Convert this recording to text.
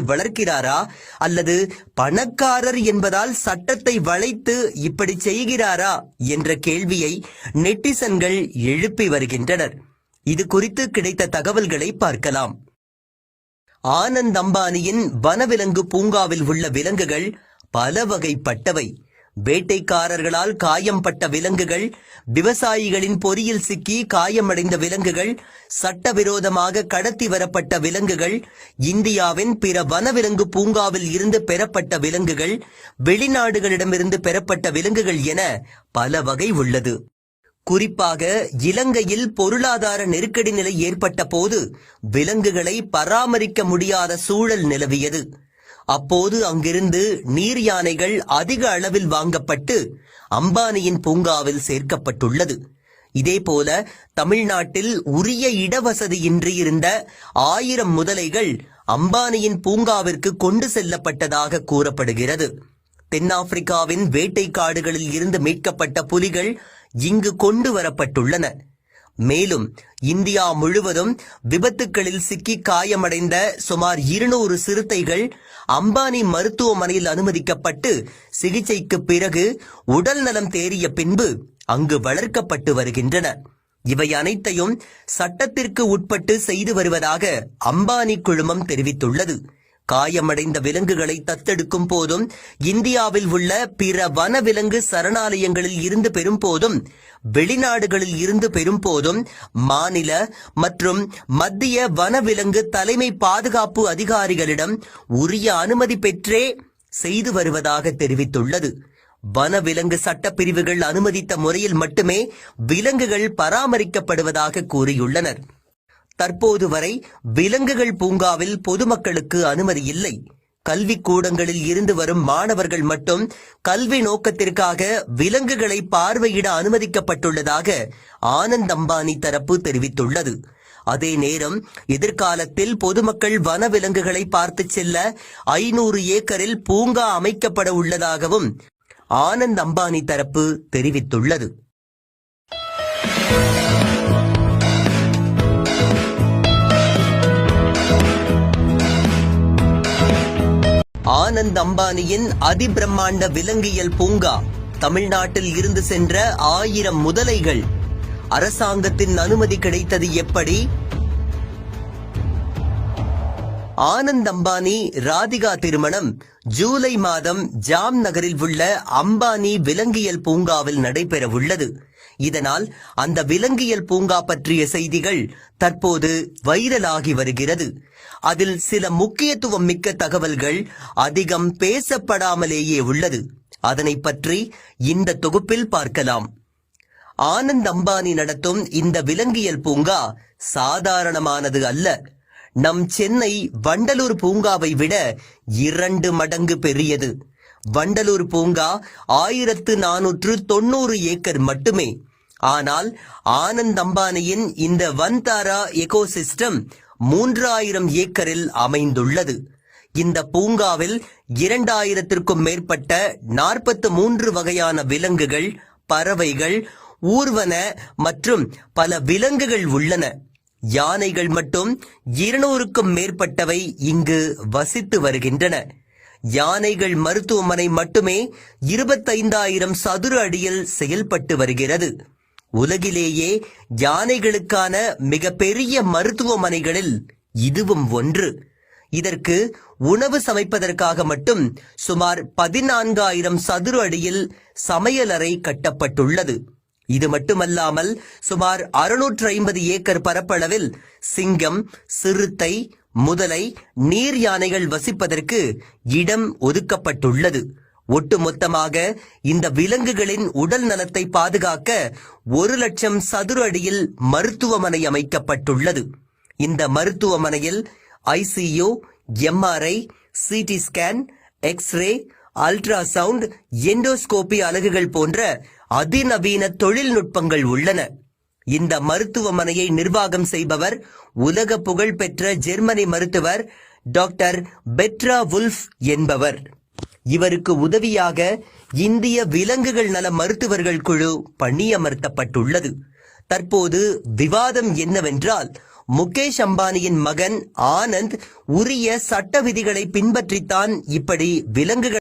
விலங்குகளை வளர்க்கிறாரா? அல்லது பணக்காரர் என்பதால் சட்டத்தை வளைத்து இப்படி செய்கிறாரா? என்ற கேள்வியை நெட்டிசன்கள் எழுப்பி வருகின்றனர். இது குறித்து கிடைத்த தகவல்களை பார்க்கலாம். ஆனந்த் அம்பானியின் வனவிலங்கு பூங்காவில் உள்ள விலங்குகள் பல வகைப்பட்டவை வேட்டைக்காரர்களால் காயம்பட்ட விலங்குகள் விவசாயிகளின் பொறியில் சிக்கி காயமடைந்த விலங்குகள் சட்டவிரோதமாக கடத்தி வரப்பட்ட விலங்குகள் இந்தியாவின் பிற வனவிலங்கு பூங்காவில் இருந்து பெறப்பட்ட விலங்குகள் வெளிநாடுகளிடமிருந்து பெறப்பட்ட விலங்குகள் என பல வகை உள்ளது. குறிப்பாக இலங்கையில் பொருளாதார நெருக்கடி நிலை ஏற்பட்ட போது விலங்குகளை பராமரிக்க முடியாத சூழல் நிலவியது. அப்போது அங்கிருந்து நீர் யானைகள் அதிக அளவில் வாங்கப்பட்டு அம்பானியின் பூங்காவில் சேர்க்கப்பட்டுள்ளது. இதேபோல தமிழ்நாட்டில் உரிய இடவசதியின்றி இருந்த ஆயிரம் முதலைகள் அம்பானியின் பூங்காவிற்கு கொண்டு செல்லப்பட்டதாக கூறப்படுகிறது. தென்னாப்பிரிக்காவின் வேட்டை காடுகளில் இருந்து மீட்கப்பட்ட புலிகள் இங்கு கொண்டு வரப்பட்டுள்ளன. மேலும் இந்தியா முழுவதும் விபத்துக்களில் சிக்கி காயமடைந்த சுமார் இருநூறு சிறுத்தைகள் அம்பானி மருத்துவமனையில் அனுமதிக்கப்பட்டு சிகிச்சைக்கு பிறகு உடல் நலம் தேறிய பின்பு அங்கு வளர்க்கப்பட்டு வருகின்றன. இவை அனைத்தையும் சட்டத்திற்கு உட்பட்டு செய்து வருவதாக அம்பானி குழுமம் தெரிவித்துள்ளது. காயமடைந்த விலங்குகளை தத்தெடுக்கும் போதும் இந்தியாவில் உள்ள பிற வனவிலங்கு சரணாலயங்களில் இருந்து பெறும் போதும் வெளிநாடுகளில் இருந்து பெறும் போதும் மாநில மற்றும் மத்திய வனவிலங்கு தலைமை பாதுகாப்பு அதிகாரிகளிடம் உரிய அனுமதி பெற்றே செய்து வருவதாக தெரிவித்துள்ளது. வனவிலங்கு சட்டப்பிரிவுகள் அனுமதித்த முறையில் மட்டுமே விலங்குகள் பராமரிக்கப்படுவதாக கூறியுள்ளனர். தற்போது வரை விலங்குகள் பூங்காவில் பொதுமக்களுக்கு அனுமதி இல்லை. கல்விக் கூடங்களில் இருந்து வரும் மாணவர்கள் மட்டும் கல்வி நோக்கத்திற்காக விலங்குகளை பார்வையிட அனுமதிக்கப்பட்டுள்ளதாக ஆனந்த் அம்பானி தரப்பு தெரிவித்துள்ளது. அதே நேரம் எதிர்காலத்தில் பொதுமக்கள் வன விலங்குகளை பார்த்து செல்ல ஐநூறு ஏக்கரில் பூங்கா அமைக்கப்பட உள்ளதாகவும் ஆனந்த் அம்பானி தரப்பு தெரிவித்துள்ளது. ஆனந்த் அம்பானியின் அதிபிரம்மாண்ட விலங்கியல் பூங்கா தமிழ்நாட்டில் இருந்து சென்ற ஆயிரம் முதலைகள். அரசாங்கத்தின் அனுமதி கிடைத்தது எப்படி? ஆனந்த் அம்பானி ராதிகா திருமணம் ஜூலை மாதம் ஜாம் நகரில் உள்ள அம்பானி விலங்கியல் பூங்காவில் நடைபெற உள்ளது. இதனால் அந்த விலங்கியல் பூங்கா பற்றிய செய்திகள் தற்போது வைரலாகி வருகிறது. அதில் சில முக்கியத்துவம் மிக்க தகவல்கள் அதிகம் பேசப்படாமலேயே உள்ளது. அதனை பற்றி இந்த தொகுப்பில் பார்க்கலாம். ஆனந்த் அம்பானி நடத்தும் இந்த விலங்கியல் பூங்கா சாதாரணமானது அல்ல. நம் சென்னை வண்டலூர் பூங்காவை விட இரண்டு மடங்கு பெரியது. வண்டலூர் பூங்கா ஆயிரத்து நானூற்று தொண்ணூறு ஏக்கர் மட்டுமே. ஆனால் ஆனந்த் அம்பானியின் இந்த வன்தாரா எகோசிஸ்டம் மூன்றாயிரம் ஏக்கரில் அமைந்துள்ளது. இந்த பூங்காவில் இரண்டாயிரத்திற்கும் மேற்பட்ட நாற்பத்து மூன்று வகையான விலங்குகள் பறவைகள் ஊர்வன மற்றும் பல விலங்குகள் உள்ளன. யானைகள் மட்டும் இருநூறுக்கும் மேற்பட்டவை இங்கு வசித்து வருகின்றன. யானைகள் மருத்துவமனை மட்டுமே இருபத்தைந்தாயிரம் சதுர அடியில் செயல்பட்டு வருகிறது. உலகிலேயே யானைகளுக்கான மிகப்பெரிய மருத்துவமனைகளில் இதுவும் ஒன்று. இதற்கு உணவு சமைப்பதற்காக மட்டும் சுமார் பதினான்காயிரம் சதுர அடியில் சமையலறை கட்டப்பட்டுள்ளது. இது மட்டுமல்லாமல் சுமார் அறுநூற்று ஐம்பது ஏக்கர் பரப்பளவில் சிங்கம் சிறுத்தை முதலை நீர் யானைகள் வசிப்பதற்கு இடம் ஒதுக்கப்பட்டுள்ளது. ஒட்டுமொத்தமாக இந்த விலங்குகளின் உடல் நலத்தை பாதுகாக்க ஒரு லட்சம் சதுர அடியில் மருத்துவமனை அமைக்கப்பட்டுள்ளது. இந்த மருத்துவமனையில் ICU MRI CT scan X ray ultrasound endoscopy அலகுகள் போன்ற அதிநவீன தொழில்நுட்பங்கள் உள்ளன. இந்த மருத்துவமனையை நிர்வாகம் செய்பவர் உலக புகழ் பெற்ற ஜெர்மனி மருத்துவர் டாக்டர் பெட்ரா வுல்ஃப் என்பவர். இவருக்கு உதவியாக இந்திய விலங்குகள் நல மருத்துவர்கள் குழு பணியமர்த்தப்பட்டுள்ளது. தற்போது விவாதம் என்னவென்றால் முகேஷ் அம்பானியின் மகன் ஆனந்த் உரிய சட்ட விதிகளை பின்பற்றித்தான் இப்படி விலங்குகள்